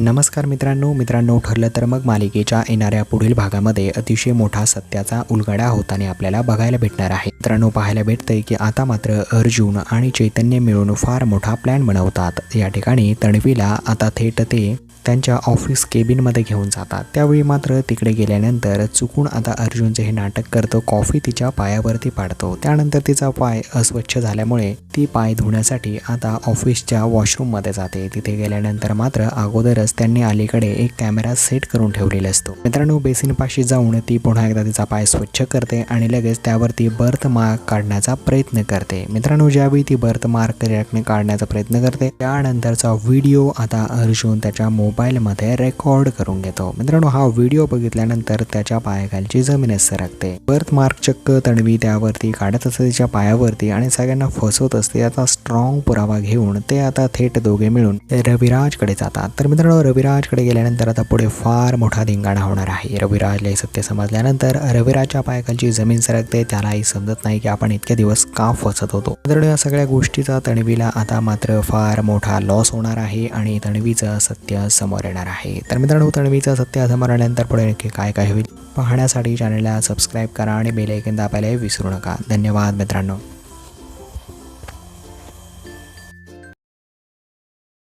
नमस्कार मित्रांनो मित्रांनो ठरलं तर मग मालिकेच्या येणाऱ्या पुढील भागामध्ये अतिशय मोठा सत्याचा उलगडा होताना आपल्याला बघायला भेटणार आहे. मित्रांनो पाहायला भेटतंय की आता मात्र अर्जुन आणि चैतन्य मिळून फार मोठा प्लॅन बनवतात. या ठिकाणी तणवीला आता थेट ते त्यांच्या ऑफिस केबिनमध्ये घेऊन जातात. त्यावेळी मात्र तिकडे गेल्यानंतर चुकून आता अर्जुनचे हे नाटक करतो. कॉफी तिच्या पायावरती पाडतो. त्यानंतर तिचा पाय अस्वच्छ झाल्यामुळे ती पाय धुण्यासाठी आता ऑफिसच्या वॉशरूममध्ये जाते. तिथे गेल्यानंतर मात्र अगोदरच त्यांनी अलीकडे एक कॅमेरा सेट करून ठेवलेला असतो. मित्रांनो बेसिनपाशी जाऊन ती पुन्हा एकदा तिचा पाय स्वच्छ करते आणि लगेच त्यावरती बर्थ मार्क काढण्याचा प्रयत्न करते. मित्रांनो ज्यावेळी ती बर्थ मार्क काढण्याचा प्रयत्न करते त्यानंतरचा व्हिडिओ आता अर्जुन त्याच्या मोबाईलमध्ये रेकॉर्ड करून घेतो. मित्रांनो हा व्हिडिओ बघितल्यानंतर त्याच्या पायाखालची जमीनच सरकते. बर्थ मार्क चक्क तणवी त्यावरती काढत असते तिच्या पायावरती आणि सगळ्यांना फसवत असते. आता स्ट्रॉंग पुरावा घेऊन ते आता थेट दोघे मिळून रविराजकडे जातात. तर मित्रांनो रविराजकडे गेल्यानंतर आता पुढे फार मोठा धिंगाणा होणार आहे. रविराजला सत्य समजल्यानंतर रविराजच्या पायाखालची जमीन सरकते. त्यालाही समजत नाही की आपण इतके दिवस का फसत होतो. मित्रांनो या सगळ्या गोष्टीचा तणवीला आता मात्र फार मोठा लॉस होणार आहे आणि तणवीचं सत्य समोर येणार आहे. तर मित्रांनो तणवीचं सत्य समोर आल्यानंतर पुढे नक्की काय काय होईल? पाहण्यासाठी चॅनलला सबस्क्राईब करा आणि बेल ऐकन दाबायला विसरू नका. धन्यवाद मित्रांनो.